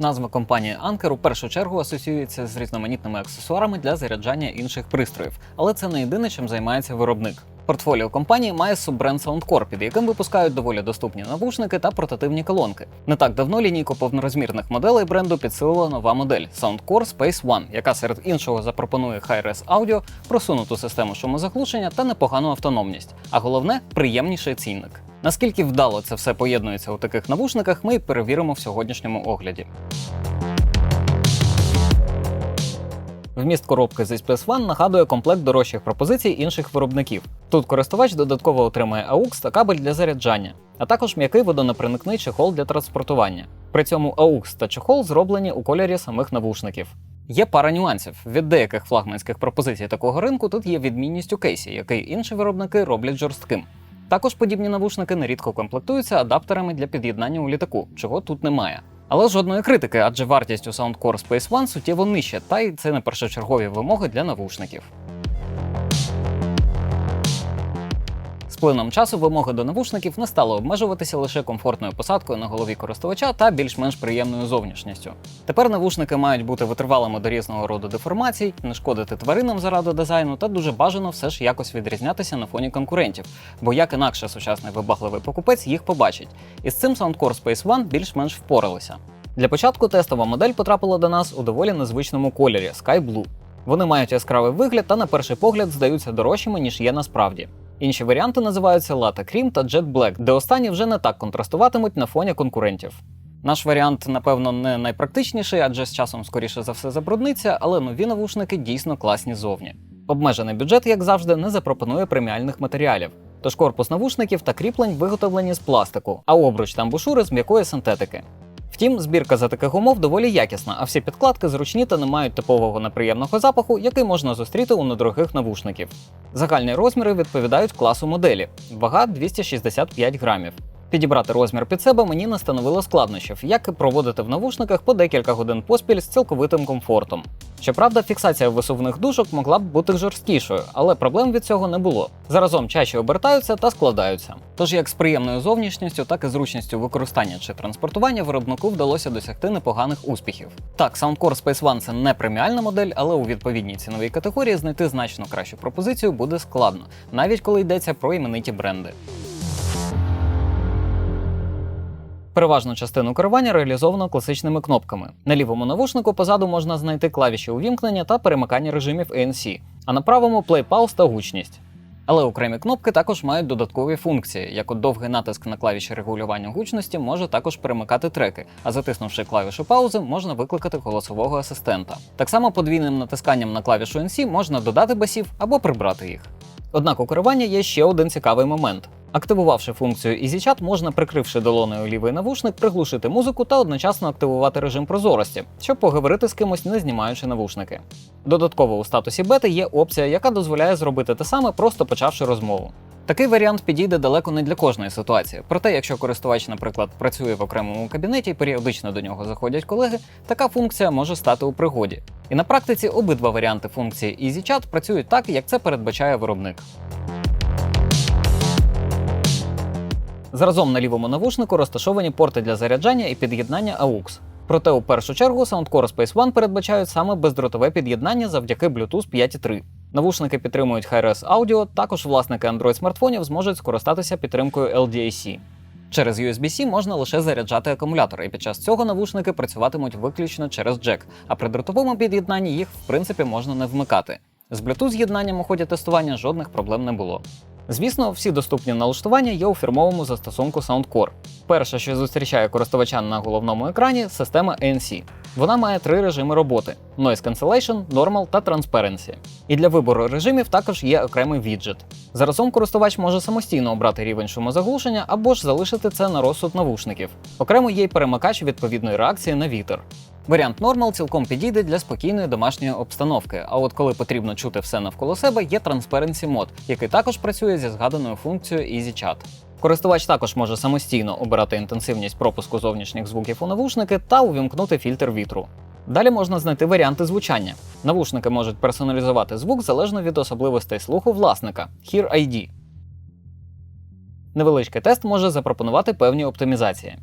Назва компанії Anker у першу чергу асоціюється з різноманітними аксесуарами для заряджання інших пристроїв, але це не єдине, чим займається виробник. Портфоліо компанії має суббренд Soundcore, під яким випускають доволі доступні навушники та портативні колонки. Не так давно лінійку повнорозмірних моделей бренду підсилила нова модель Soundcore Space One, яка серед іншого запропонує Hi-Res Audio, просунуту систему шумозаглушення та непогану автономність. А головне приємніший цінник. Наскільки вдало це все поєднується у таких навушниках, ми перевіримо в сьогоднішньому огляді. Вміст коробки з Space One нагадує комплект дорожчих пропозицій інших виробників. Тут користувач додатково отримує AUX та кабель для заряджання, а також м'який водонепроникний чехол для транспортування. При цьому AUX та чехол зроблені у кольорі самих навушників. Є пара нюансів. Від деяких флагманських пропозицій такого ринку тут є відмінність у кейсі, який інші виробники роблять жорстким. Також подібні навушники нерідко комплектуються адаптерами для під'єднання у літаку, чого тут немає. Але жодної критики, адже вартість у Soundcore Space One суттєво нижча, та й це не першочергові вимоги для навушників. Плином часу вимоги до навушників не стали обмежуватися лише комфортною посадкою на голові користувача та більш-менш приємною зовнішністю. Тепер навушники мають бути витривалими до різного роду деформацій, не шкодити тваринам заради дизайну та дуже бажано все ж якось відрізнятися на фоні конкурентів, бо як інакше сучасний вибагливий покупець їх побачить. І з цим Soundcore Space One більш-менш впоралися. Для початку тестова модель потрапила до нас у доволі незвичному кольорі Sky Blue. Вони мають яскравий вигляд та на перший погляд здаються дорожчими, ніж є насправді. Інші варіанти називаються Latte Cream та Jet Black, де останні вже не так контрастуватимуть на фоні конкурентів. Наш варіант, напевно, не найпрактичніший, адже з часом скоріше за все забрудниться, але нові навушники дійсно класні зовні. Обмежений бюджет, як завжди, не запропонує преміальних матеріалів. Тож корпус навушників та кріплень виготовлені з пластику, а обруч та амбушури з м'якої синтетики. Втім, збірка за таких умов доволі якісна, а всі підкладки зручні та не мають типового неприємного запаху, який можна зустріти у недорогих навушників. Загальні розміри відповідають класу моделі, вага 265 грамів. Підібрати розмір під себе мені не становило складнощів, як і проводити в навушниках по декілька годин поспіль з цілковитим комфортом. Щоправда, фіксація висувних дужок могла б бути жорсткішою, але проблем від цього не було. Заразом чаші обертаються та складаються. Тож як з приємною зовнішністю, так і зручністю використання чи транспортування виробнику вдалося досягти непоганих успіхів. Так, Soundcore Space One це не преміальна модель, але у відповідній ціновій категорії знайти значно кращу пропозицію буде складно, навіть коли йдеться про імениті бренди. Переважну частину керування реалізовано класичними кнопками. На лівому навушнику позаду можна знайти клавіші увімкнення та перемикання режимів ANC, а на правому play pause та гучність. Але окремі кнопки також мають додаткові функції, як от довгий натиск на клавіші регулювання гучності може також перемикати треки, а затиснувши клавішу паузи, можна викликати голосового асистента. Так само подвійним натисканням на клавішу NC можна додати басів або прибрати їх. Однак у керуванні є ще один цікавий момент. Активувавши функцію EasyChat, можна, прикривши долоною лівий навушник, приглушити музику та одночасно активувати режим прозорості, щоб поговорити з кимось, не знімаючи навушники. Додатково у статусі бети є опція, яка дозволяє зробити те саме, просто почавши розмову. Такий варіант підійде далеко не для кожної ситуації. Проте, якщо користувач, наприклад, працює в окремому кабінеті і періодично до нього заходять колеги, така функція може стати у пригоді. І на практиці обидва варіанти функції EasyChat працюють так, як це передбачає виробник. Зразом на лівому навушнику розташовані порти для заряджання і під'єднання AUX. Проте у першу чергу Soundcore Space One передбачають саме бездротове під'єднання завдяки Bluetooth 5.3. Навушники підтримують Hi-Res Audio, також власники Android смартфонів зможуть скористатися підтримкою LDAC. Через USB-C можна лише заряджати акумулятор, і під час цього навушники працюватимуть виключно через джек, а при дротовому під'єднанні їх в принципі можна не вмикати. З Bluetooth з'єднанням у ході тестування жодних проблем не було. Звісно, всі доступні налаштування є у фірмовому застосунку Soundcore. Перше, що зустрічає користувача на головному екрані, система ANC. Вона має три режими роботи: Noise Cancellation, Normal та Transparency. І для вибору режимів також є окремий віджит. Заразом користувач може самостійно обрати рівень шумозаглушення або ж залишити це на розсуд навушників. Окремо є й перемикач відповідної реакції на вітер. Варіант Normal цілком підійде для спокійної домашньої обстановки. А от коли потрібно чути все навколо себе, є Transparency Mode, який також працює зі згаданою функцією EasyChat. Користувач також може самостійно обирати інтенсивність пропуску зовнішніх звуків у навушники та увімкнути фільтр вітру. Далі можна знайти варіанти звучання. Навушники можуть персоналізувати звук залежно від особливостей слуху власника Hear ID. Невеличкий тест може запропонувати певні оптимізації.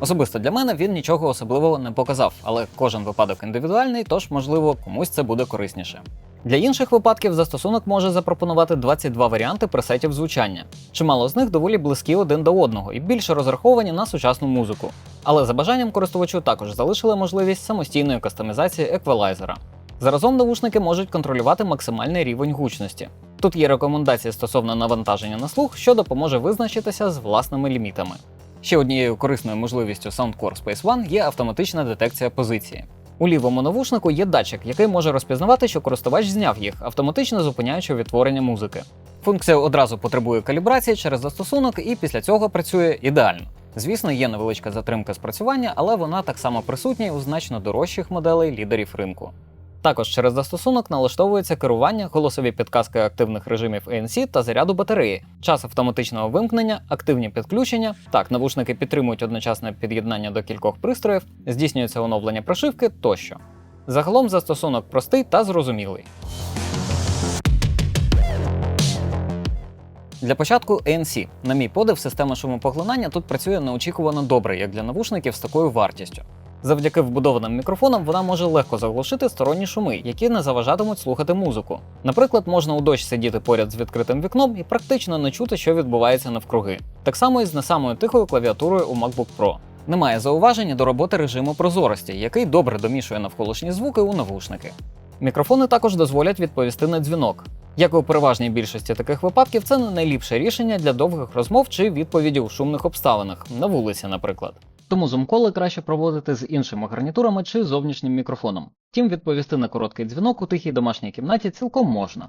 Особисто для мене він нічого особливого не показав, але кожен випадок індивідуальний, тож, можливо, комусь це буде корисніше. Для інших випадків застосунок може запропонувати 22 варіанти пресетів звучання. Чимало з них доволі близькі один до одного і більше розраховані на сучасну музику. Але за бажанням користувачу також залишили можливість самостійної кастомізації еквалайзера. Заразом навушники можуть контролювати максимальний рівень гучності. Тут є рекомендації стосовно навантаження на слух, що допоможе визначитися з власними лімітами. Ще однією корисною можливістю Soundcore Space One є автоматична детекція позиції. У лівому навушнику є датчик, який може розпізнавати, що користувач зняв їх, автоматично зупиняючи відтворення музики. Функція одразу потребує калібрації через застосунок і після цього працює ідеально. Звісно, є невеличка затримка спрацювання, але вона так само присутня у значно дорожчих моделей лідерів ринку. Також через застосунок налаштовується керування, голосові підказки активних режимів ANC та заряду батареї, час автоматичного вимкнення, активні підключення. Так, навушники підтримують одночасне під'єднання до кількох пристроїв, здійснюється оновлення прошивки тощо. Загалом застосунок простий та зрозумілий. Для початку ANC. На мій подив, система шумопоглинання тут працює неочікувано добре, як для навушників з такою вартістю. Завдяки вбудованим мікрофонам вона може легко заглушити сторонні шуми, які не заважатимуть слухати музику. Наприклад, можна у дощ сидіти поряд з відкритим вікном і практично не чути, що відбувається навкруги. Так само і з не самою тихою клавіатурою у MacBook Pro. Немає зауваження до роботи режиму прозорості, який добре домішує навколишні звуки у навушники. Мікрофони також дозволять відповісти на дзвінок. Як і у переважній більшості таких випадків, це не найліпше рішення для довгих розмов чи відповіді у шумних обставинах, на вулиці, наприклад. Тому зумколи краще проводити з іншими гарнітурами чи зовнішнім мікрофоном. Втім, відповісти на короткий дзвінок у тихій домашній кімнаті цілком можна.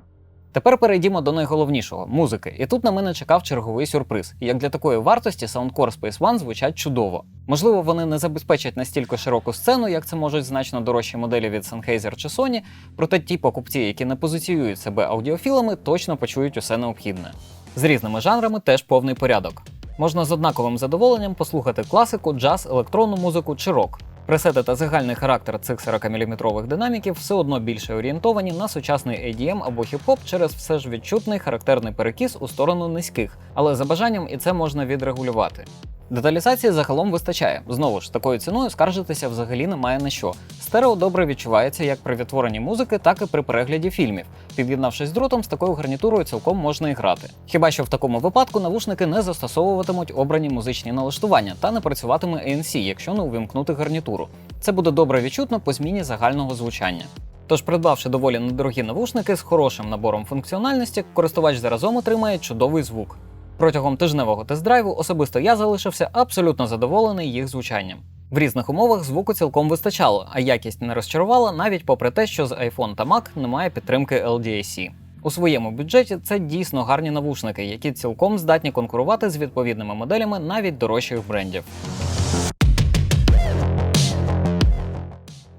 Тепер перейдімо до найголовнішого музики. І тут на мене чекав черговий сюрприз. І Як для такої вартості Soundcore Space One звучать чудово. Можливо, вони не забезпечать настільки широку сцену, як це можуть значно дорожчі моделі від Sennheiser чи Sony, проте ті покупці, які не позиціюють себе аудіофілами, точно почують усе необхідне. З різними жанрами теж повний порядок. Можна з однаковим задоволенням послухати класику, джаз, електронну музику чи рок. Пресети та загальний характер цих 40-мм динаміків все одно більше орієнтовані на сучасний ADM або хіп-хоп через все ж відчутний характерний перекіс у сторону низьких, але за бажанням і це можна відрегулювати. Деталізації загалом вистачає. Знову ж такою ціною скаржитися взагалі немає на що. Стерео добре відчувається як при відтворенні музики, так і при перегляді фільмів. Під'єднавшись дротом, з такою гарнітурою цілком можна і грати. Хіба що в такому випадку навушники не застосовуватимуть обрані музичні налаштування та не працюватиме ANC, якщо не увімкнути гарнітуру. Це буде добре відчутно по зміні загального звучання. Тож, придбавши доволі недорогі навушники з хорошим набором функціональності, користувач заразом отримає чудовий звук. Протягом тижневого тест-драйву особисто я залишився абсолютно задоволений їх звучанням. В різних умовах звуку цілком вистачало, а якість не розчарувала навіть попри те, що з iPhone та Mac немає підтримки LDAC. У своєму бюджеті це дійсно гарні навушники, які цілком здатні конкурувати з відповідними моделями навіть дорожчих брендів.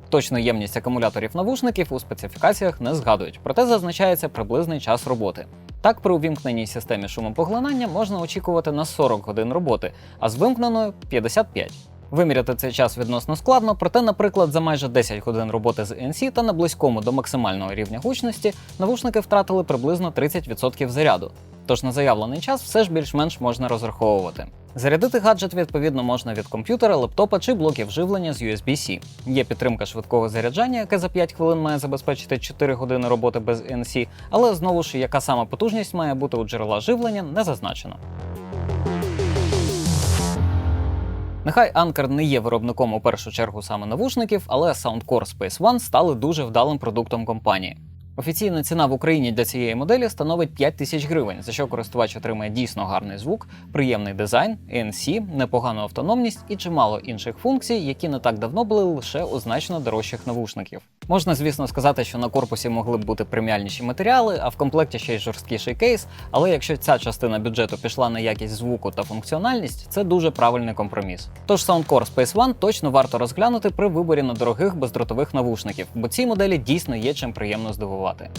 Точну ємність акумуляторів навушників у специфікаціях не згадують, проте зазначається приблизний час роботи. Так, при увімкненій системі шумопоглинання можна очікувати на 40 годин роботи, а з вимкненою 55. Виміряти цей час відносно складно, проте, наприклад, за майже 10 годин роботи з NC та на близькому до максимального рівня гучності навушники втратили приблизно 30% заряду. Тож на заявлений час все ж більш-менш можна розраховувати. Зарядити гаджет відповідно можна від комп'ютера, лептопа чи блоків живлення з USB-C. Є підтримка швидкого заряджання, яке за 5 хвилин має забезпечити 4 години роботи без NC, але знову ж яка сама потужність має бути у джерела живлення, не зазначено. Нехай Anker не є виробником у першу чергу саме навушників, але Soundcore Space One стали дуже вдалим продуктом компанії. Офіційна ціна в Україні для цієї моделі становить 5 тисяч гривень, за що користувач отримає дійсно гарний звук, приємний дизайн, ANC, непогану автономність і чимало інших функцій, які не так давно були лише у значно дорожчих навушників. Можна, звісно, сказати, що на корпусі могли б бути преміальніші матеріали, а в комплекті ще й жорсткіший кейс. Але якщо ця частина бюджету пішла на якість звуку та функціональність, це дуже правильний компроміс. Тож Soundcore Space One точно варто розглянути при виборі недорогих бездротових навушників, бо ці моделі дійсно є чим приємно здивувати.